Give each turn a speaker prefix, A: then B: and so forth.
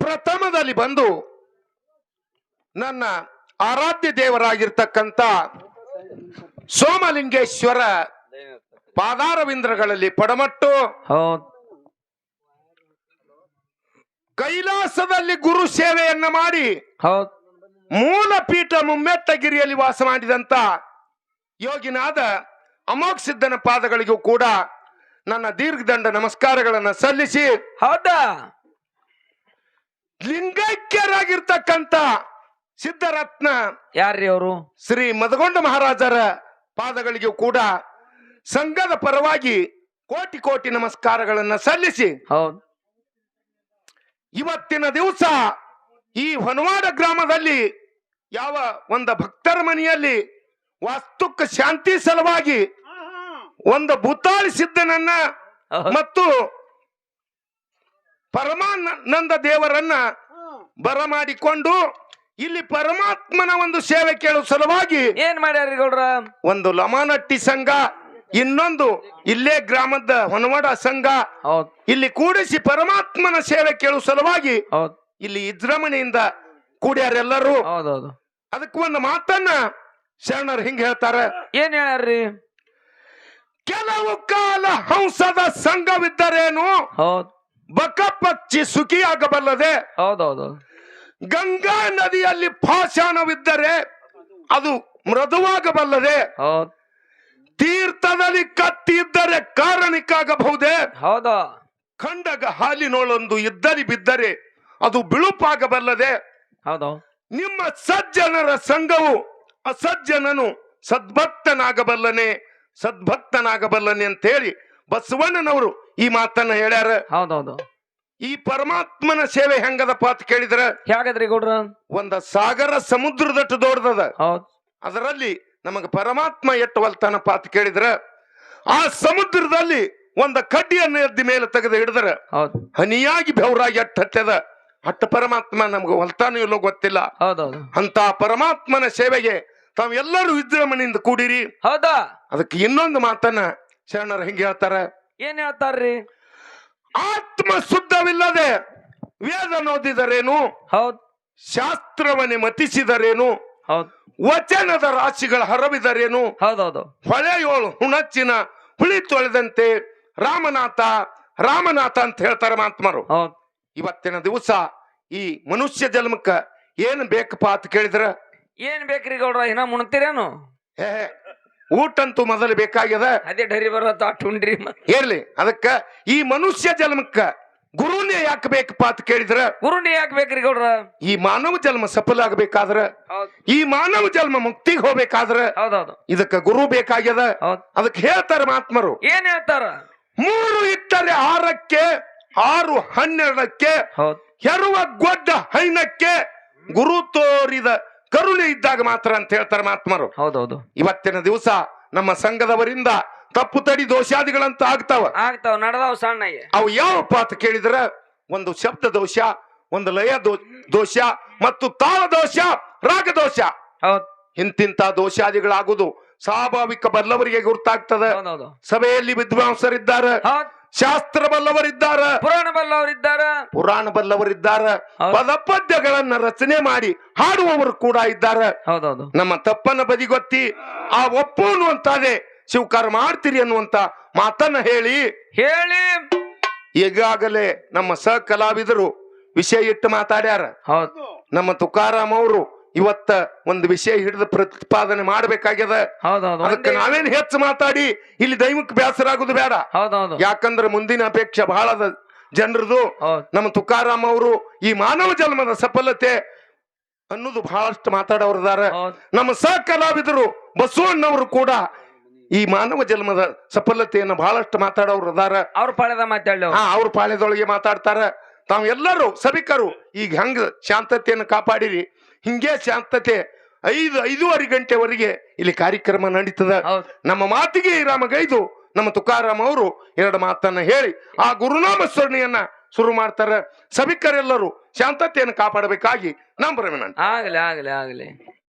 A: ಪ್ರಥಮದಲ್ಲಿ ಬಂದು ನನ್ನ ಆರಾಧ್ಯ ದೇವರಾಗಿರ್ತಕ್ಕಂಥ ಸೋಮಲಿಂಗೇಶ್ವರ ಪಾದಾರವಿಂದ್ರಗಳಲ್ಲಿ ಪಡಮಟ್ಟು. ಕೈಲಾಸದಲ್ಲಿ ಗುರು ಸೇವೆಯನ್ನ ಮಾಡಿ. ಮೂಲ ಪೀಠ ಮುಮ್ಮೆತ್ತಗಿರಿಯಲ್ಲಿ ವಾಸ ಮಾಡಿದಂತ ಯೋಗಿನಾದ ಅಮೋಘ ಸಿದ್ಧನ ಪಾದಗಳಿಗೂ ಕೂಡ ನನ್ನ ದೀರ್ಘದಂಡ ನಮಸ್ಕಾರಗಳನ್ನು ಸಲ್ಲಿಸಿ.
B: ಹೌದಾ?
A: ಲಿಂಗೈಕ್ಯರಾಗಿರ್ತಕ್ಕಂಥ ಸಿದ್ಧರತ್ನ
B: ಯಾರ್ರಿ ಅವರು?
A: ಶ್ರೀ ಮದಗೊಂಡ ಮಹಾರಾಜರ ಪಾದಗಳಿಗೂ ಕೂಡ ಸಂಘದ ಪರವಾಗಿ ಕೋಟಿ ಕೋಟಿ ನಮಸ್ಕಾರಗಳನ್ನ ಸಲ್ಲಿಸಿ
B: ಹೌದು
A: ಇವತ್ತಿನ ದಿವಸ ಈ ಹೊನವಾಡ ಗ್ರಾಮದಲ್ಲಿ ಯಾವ ಒಂದು ಭಕ್ತರ ಮನೆಯಲ್ಲಿ ವಾಸ್ತುಕ್ಕ ಶಾಂತಿ ಸಲುವಾಗಿ ಒಂದು ಭೂತಾಳಿ ಸಿದ್ಧನನ್ನ. ಮತ್ತು ಪರಮಾನಂದ ದೇವರನ್ನ ಬರಮಾಡಿಕೊಂಡು ಇಲ್ಲಿ ಪರಮಾತ್ಮನ ಒಂದು ಸೇವೆ ಕೇಳುವ ಸಲುವಾಗಿ
B: ಏನ್ ಮಾಡ್ಯಾರ ಗೌಡ್ರ
A: ಒಂದು ಲಮಾನಟ್ಟಿ ಸಂಘ ಇನ್ನೊಂದು ಇಲ್ಲೇ ಗ್ರಾಮದ ಹೊನವಾಡ ಸಂಘ
B: ಹೌದ್.
A: ಇಲ್ಲಿ ಕೂಡಿಸಿ ಪರಮಾತ್ಮನ ಸೇವೆ ಕೇಳುವ ಸಲುವಾಗಿ
B: ಹೌದ್.
A: ಇಲ್ಲಿ ವಿಜೃಂಭಣೆಯಿಂದ ಕೂಡ್ಯಾರೆಲ್ಲರೂ.
B: ಹೌದು
A: ಅದಕ್ಕೆ ಒಂದು ಮಾತನ್ನ ಶರಣರು ಹಿಂಗ್ ಹೇಳ್ತಾರೆ.
B: ಏನ್ ಹೇಳ್ಯಾರ್ರಿ?
A: ಕೆಲವು ಕಾಲ ಹಂಸದ ಸಂಘವಿದ್ದರೇನು?
B: ಹೌದ್.
A: ಬಕ ಪಕ್ಷಿ ಸುಖಿಯಾಗಬಲ್ಲದೆ
B: ಹೌದೌದು.
A: ಗಂಗಾ ನದಿಯಲ್ಲಿ ಪಾಷಾಣವಿದ್ದರೆ ಅದು ಮೃದುವಾಗಬಲ್ಲದೆ
B: ಹೌದ್.
A: ತೀರ್ಥದಲ್ಲಿ ಕತ್ತಿ ಇದ್ದರೆ ಕಾರಣಿಕಾಗಬಹುದೇ
B: ಹೌದಾ.
A: ಖಂಡಗ ಹಾಲಿನೊಳೊಂದು ಇದ್ದರಿ ಬಿದ್ದರೆ ಅದು ಬಿಳುಪಾಗಬಲ್ಲದೆ?
B: ಹೌದು.
A: ನಿಮ್ಮ ಸಜ್ಜನರ ಸಂಘವು ಅಸಜ್ಜನನು ಸದ್ಭಕ್ತನಾಗಬಲ್ಲನೆ ಸದ್ಭಕ್ತನಾಗಬಲ್ಲನೆ ಅಂತ ಹೇಳಿ ಬಸವಣ್ಣನವರು ಈ ಮಾತನ್ನ ಹೇಳ್ಯಾರ.
B: ಹೌದೌದು.
A: ಈ ಪರಮಾತ್ಮನ ಸೇವೆ ಹೆಂಗದಪ್ಪ ಅಂತ ಕೇಳಿದ್ರ?
B: ಹೇಗದ್ರಿ ಗೌಡ್ರ?
A: ಒಂದ ಸಾಗರ ಸಮುದ್ರದಟ್ಟು ದೊಡ್ಡದ
B: ಹೌದು.
A: ಅದರಲ್ಲಿ ನಮಗ ಪರಮಾತ್ಮ ಎಟ್ಟು ಒಲ್ತಾನಪ್ಪ ಅಂತ ಕೇಳಿದ್ರ ಆ ಸಮುದ್ರದಲ್ಲಿ ಒಂದ ಕಡ್ಡಿಯನ್ನು ಎದ್ದಿ ಮೇಲೆ ತೆಗೆದು ಹಿಡಿದ್ರ
B: ಹೌದ್.
A: ಹನಿಯಾಗಿ ಬೆವರಾಗಿ ಅಟ್ಟ ಹತ್ತದ. ಅಟ್ಟ ಪರಮಾತ್ಮ ನಮ್ಗೆ ಹೊಲ್ತಾನೋ ಇಲ್ಲೋ ಗೊತ್ತಿಲ್ಲ. ಅಂತ ಪರಮಾತ್ಮನ ಸೇವೆಗೆ ತಾವೆಲ್ಲರೂ ವಿಜೃಂಭಣೆಯಿಂದ ಕೂಡಿರಿ.
B: ಹೌದಾ?
A: ಅದಕ್ಕೆ ಇನ್ನೊಂದು ಮಾತನ್ನ ಶರಣರು ಹಿಂಗೆ ಹೇಳ್ತಾರ?
B: ಏನ್ ಹೇಳ್ತಾರ್ರಿ?
A: ಆತ್ಮ ಶುದ್ಧವಿಲ್ಲದೆ ವೇದ ನೋದಿದರೇನು
B: ಹೌದ್.
A: ಶಾಸ್ತ್ರವನ್ನೇ ಮತಿಸಿದರೇನು?
B: ಹೌದ್.
A: ವಚನದ ರಾಶಿಗಳ ಹರವಿದರೇನು?
B: ಹೌದೌದು.
A: ಹೊಳೆಯೋಳು ಹುಣಚ್ಚಿನ ಹುಳಿ ತೊಳೆದಂತೆ ರಾಮನಾಥ ರಾಮನಾಥ ಅಂತ ಹೇಳ್ತಾರೆ ಮಹಾತ್ಮರು.
B: ಹೌದ್.
A: ಇವತ್ತಿನ ದಿವಸ ಈ ಮನುಷ್ಯ ಜನ್ಮಕ್ಕ ಏನ್ ಬೇಕಪ್ಪ ಅಂತ ಕೇಳಿದ್ರ?
B: ಏನ್ ಬೇಕ್ರಿ ಗೌಡ್ರ ಇನ್ನ ಮುಣ್ತೀರೇನು?
A: ಹೇ ಊಟಂತೂ ಮೊದಲು ಬೇಕಾಗ್ಯದ?
B: ಅದೇ ಡರಿ ಬರೋದು ಉಂಡ್ರಿ ಟುಂಡ್ರಿ
A: ಇರ್ಲಿ ಅದಕ್ಕ ಈ ಮನುಷ್ಯ ಜನ್ಮಕ್ಕ ಗುರುನೇ ಯಾಕೆ ಬೇಕಪ್ಪ ಅಂತ ಕೇಳಿದ್ರ
B: ಗುರುನೇ ಯಾಕೆ ಬೇಕ್ರಿ ಗೌಡ್ರ?
A: ಈ ಮಾನವ ಜನ್ಮ ಸಫಲ ಆಗ್ಬೇಕಾದ್ರ
B: ಹೌದ್.
A: ಈ ಮಾನವ ಜನ್ಮ ಮುಕ್ತಿಗೆ ಹೋಗ್ಬೇಕಾದ್ರ
B: ಹೌದೌದು.
A: ಇದಕ್ಕ ಗುರು ಬೇಕಾಗ್ಯದ.
B: ಹೌದ್.
A: ಅದಕ್ಕೆ ಹೇಳ್ತಾರೆ ಮಹಾತ್ಮರು.
B: ಏನ್ ಹೇಳ್ತಾರ?
A: ಮೂರು ಇಟ್ಟರೆ ಆರಕ್ಕೆ ಆರು ಹನ್ನೆರಡಕ್ಕೆ
B: ಹೌದ್.
A: ಹೆರುವ ಗೊಡ್ಡ ಹೈನಕ್ಕೆ ಗುರು ತೋರಿದ ಕರುಣೆ ಇದ್ದಾಗ ಮಾತ್ರ ಅಂತ ಹೇಳ್ತಾರೆ ಮಹಾತ್ಮರು.
B: ಹೌದೌದು.
A: ಇವತ್ತಿನ ದಿವಸ ನಮ್ಮ ಸಂಘದವರಿಂದ ತಪ್ಪು ತಡಿ ದೋಷಾದಿಗಳಂತ ಆಗ್ತಾವ
B: ಆಗ್ತಾವ ನಡೆದವ ಸಣ್ಣ
A: ಅವು ಯಾವಪ್ಪ ಅಂತ ಕೇಳಿದ್ರ ಒಂದು ಶಬ್ದ ದೋಷ ಒಂದು ಲಯ ದೋಷ ಮತ್ತು ತಾಳ ದೋಷ ರಾಗ ದೋಷ. ಇಂತಿಂತ ದೋಷಾದಿಗಳಾಗುದು ಸ್ವಾಭಾವಿಕ ಬಲ್ಲವರಿಗೆ ಗುರ್ತಾಗ್ತದ. ಸಭೆಯಲ್ಲಿ ವಿದ್ವಾಂಸರಿದ್ದಾರೆ. ಶಾಸ್ತ್ರ ಬಲ್ಲವರಿದ್ದಾರ.
B: ಪುರಾಣ ಬಲ್ಲವರಿದ್ದಾರ.
A: ಪುರಾಣ ಬಲ್ಲವರಿದ್ದಾರ. ಪದ ಪದ್ಯಗಳನ್ನ ರಚನೆ ಮಾಡಿ ಹಾಡುವವರು ಕೂಡ ಇದ್ದಾರೆ.
B: ಹೌದೌದು.
A: ನಮ್ಮ ತಪ್ಪನ್ನ ಬದಿಗೊತ್ತಿ ಆ ಒಪ್ಪು ಶಿವಕಾರ ಮಾಡ್ತೀರಿ ಅನ್ನುವಂತ ಮಾತನ್ನ ಹೇಳಿ
B: ಹೇಳಿ.
A: ಈಗಾಗಲೇ ನಮ್ಮ ಸಹ ಕಲಾವಿದರು ವಿಷಯ ಇಟ್ಟು ಮಾತಾಡ್ಯಾರ.
B: ಹೌದ್.
A: ನಮ್ಮ ತುಕಾರಾಮ್ ಅವರು ಇವತ್ತ ಒಂದು ವಿಷಯ ಹಿಡಿದು ಪ್ರತಿಪಾದನೆ ಮಾಡ್ಬೇಕಾಗ್ಯದ.
B: ಹೌದೌದು.
A: ಅದಕ್ಕೆ ನಾವೇನ್ ಹೆಚ್ಚು ಮಾತಾಡಿ ಇಲ್ಲಿ ದೈವಕ್ಕೆ ಬೇಸರ ಆಗುದು ಬೇಡ.
B: ಹೌದೌದು.
A: ಯಾಕಂದ್ರೆ ಮುಂದಿನ ಅಪೇಕ್ಷೆ ಬಹಳ ಜನರದು. ನಮ್ಮ ತುಕಾರಾಮ್ ಅವರು ಈ ಮಾನವ ಜನ್ಮದ ಸಫಲತೆ ಅನ್ನೋದು ಬಹಳಷ್ಟು
B: ಮಾತಾಡೋರಿದ್ದಾರೆ
A: ನಮ್ಮ ಸಹ ಕಲಾವಿದರು ಬಸವಣ್ಣವರು ಕೂಡ ಈ ಮಾನವ ಜನ್ಮದ ಸಫಲತೆಯನ್ನು ಬಹಳಷ್ಟು ಮಾತಾಡೋರು ಅದಾರ.
B: ಅವ್ರ ಪಾಳ್ಯದ ಮಾತಾಡ್ಲಿ?
A: ಹಾ ಅವ್ರ ಪಾಳ್ಯದೊಳಗೆ ಮಾತಾಡ್ತಾರ. ತಾವ್ ಎಲ್ಲರೂ ಸಭಿಕರು. ಈಗ ಹಂಗ ಶಾಂತತೆಯನ್ನು ಕಾಪಾಡಿರಿ? ಹಿಂಗೆ ಶಾಂತತೆ ಐದು ಐದೂವರೆ ಗಂಟೆವರೆಗೆ ಇಲ್ಲಿ ಕಾರ್ಯಕ್ರಮ ನಡೀತದ.
B: ಹೌದು.
A: ನಮ್ಮ ಮಾತಿಗೆ ರಾಮಗೈದು ನಮ್ಮ ತುಕಾರಾಮ್ ಅವರು ಎರಡು ಮಾತನ್ನ ಹೇಳಿ ಆ ಗುರುನಾಮ ಸ್ಮರಣೆಯನ್ನ ಶುರು ಮಾಡ್ತಾರ. ಸಭಿಕರೆಲ್ಲರೂ ಶಾಂತತೆಯನ್ನು ಕಾಪಾಡಬೇಕಾಗಿ ನಂಬರವೆ ನಾನು.
B: ಆಗಲಿ ಆಗಲಿ ಆಗ್ಲಿ.